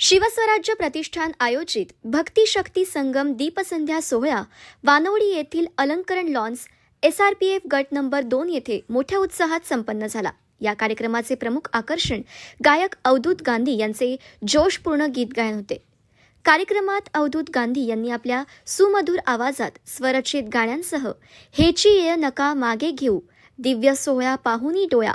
शिवस्वराज्य प्रतिष्ठान आयोजित भक्ती शक्ती संगम दीपसंध्या सोहळा वानवडी येथील Alankaran lawns S R P F गट नंबर दोन येथे मोठ्या उत्साहात संपन्न झाला. या कार्यक्रमाचे प्रमुख आकर्षण गायक अवधूत गांधी यांचे जोशपूर्ण गीत गायन होते. कार्यक्रमात अवधूत गांधी यांनी आपल्या सुमधुर आवाजात स्वरचित गाण्यांसह हेची ये नका मागे घेऊ दिव्य सोहळा पाहुनी डोळा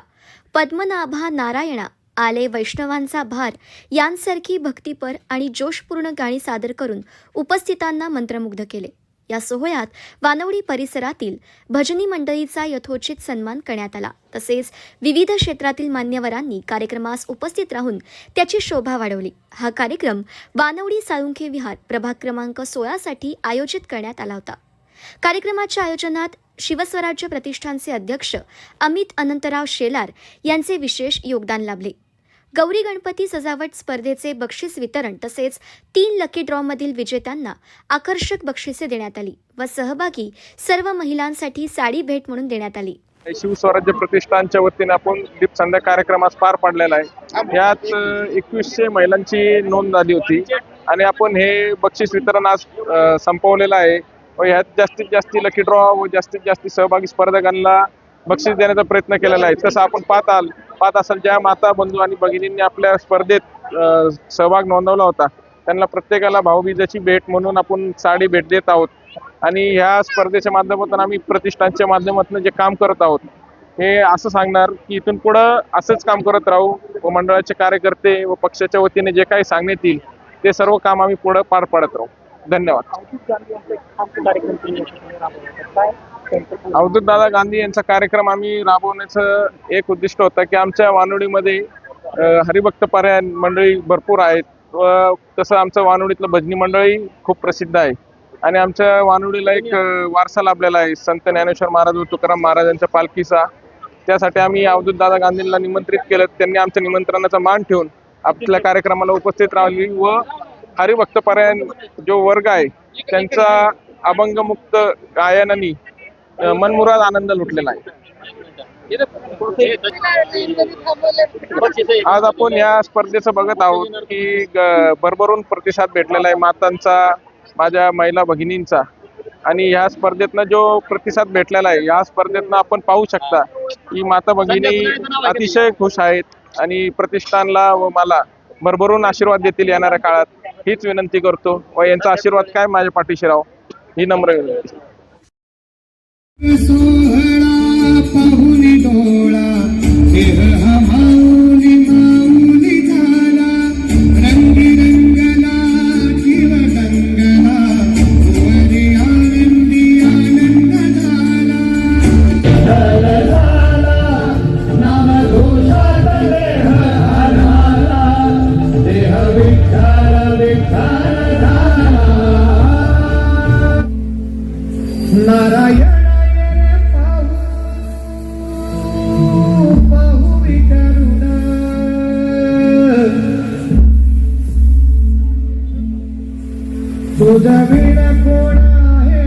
पद्मनाभा नारायणा आले वैष्णवांचा भार यांसारखी भक्तिपर आणि जोशपूर्ण गाणी सादर करून उपस्थितांना मंत्रमुग्ध केले. या सोहळ्यात वानवडी परिसरातील भजनी मंडळीचा यथोचित सन्मान करण्यात आला. तसेच विविध क्षेत्रातील मान्यवरांनी कार्यक्रमास उपस्थित राहून त्याची शोभा वाढवली. हा कार्यक्रम वानवडी साळुंखे विहार प्रभाग क्रमांक सोळासाठी आयोजित करण्यात आला होता. कार्यक्रमाच्या आयोजनात शिवस्वराज्य प्रतिष्ठानचे अध्यक्ष अमित अनंतराव शेलार यांचे विशेष योगदान लाभले. गौरी गणपती सजावट स्पर्धेचे बक्षीस वितरण तसेच तीन लकी ड्रॉमधील विजेत्यांना आकर्षक बक्षिसे देण्यात आली व सहभागी सर्व महिलांसाठी साडी भेट म्हणून देण्यात आली. शिवस्वराज्य प्रतिष्ठानच्या वतीने आपण दीप संध्या कार्यक्रम आज पार पाडलेला आहे. यात एकवीसशे महिलांची नोंद झाली होती आणि आपण हे बक्षीस वितरण आज संपवलेलं आहे. व ह्यात जास्तीत जास्त लकी ड्रॉ व जास्तीत जास्त सहभागी स्पर्धकांना बक्षीस देण्याचा प्रयत्न केलेला आहे. तसं आपण पाहताल पाहत असाल ज्या माता बंधू आणि भगिनींनी आपल्या स्पर्धेत सहभाग नोंदवला होता त्यांना प्रत्येकाला भाऊबीजाची भेट म्हणून आपण साडी भेट देत आहोत. आणि ह्या स्पर्धेच्या माध्यमातून आम्ही प्रतिष्ठानच्या माध्यमातून जे काम करत आहोत हे असं सांगणार की इथून पुढं असंच काम करत राहू व मंडळाचे कार्यकर्ते व पक्षाच्या वतीने जे काही सांगण्यात येईल ते सर्व काम आम्ही पुढं पार पाडत राहू. धन्यवाद. अवधूत गांधी यांचा कार्यक्रम दादा गांधी यांचा कार्यक्रम आम्ही राबवण्याचं एक उद्दिष्ट होतं की आमच्या वानोडीमध्ये हरिभक्त पर्याय मंडळी भरपूर आहेत. व तसं आमचं वानोडीतलं भजनी मंडळी खूप प्रसिद्ध आहे. आणि आमच्या वानोडीला एक वारसा लाभलेला आहे. संत ज्ञानेश्वर महाराज व तुकाराम महाराजांच्या पालखीचा. त्यासाठी आम्ही अवधूत दादा गांधींना निमंत्रित केलं. त्यांनी आमच्या निमंत्रणाचा मान ठेवून आपल्या कार्यक्रमाला उपस्थित राहिली व हरिभक्त पर्याय जो वर्ग आहे त्यांचा अभंगमुक्त गायनानी मनमुराद आनंद लुटलेला आहे. आज आपण या स्पर्धेचं बघत आहोत की भरभरून प्रतिसाद भेटलेला आहे मातांचा माझ्या महिला भगिनींचा. आणि ह्या स्पर्धेतनं जो प्रतिसाद भेटलेला आहे या स्पर्धेतनं आपण पाहू शकता की माता भगिनी अतिशय खुश आहेत आणि प्रतिष्ठानला व मला भरभरून आशीर्वाद देतील येणाऱ्या काळात. हीच विनंती करतो व यांचा आशीर्वाद काय माझ्या पाठीशी राहो ही नम्र विनंती. सोहळा पाहुनी डोळा देह हा உதவிடக்கூடாது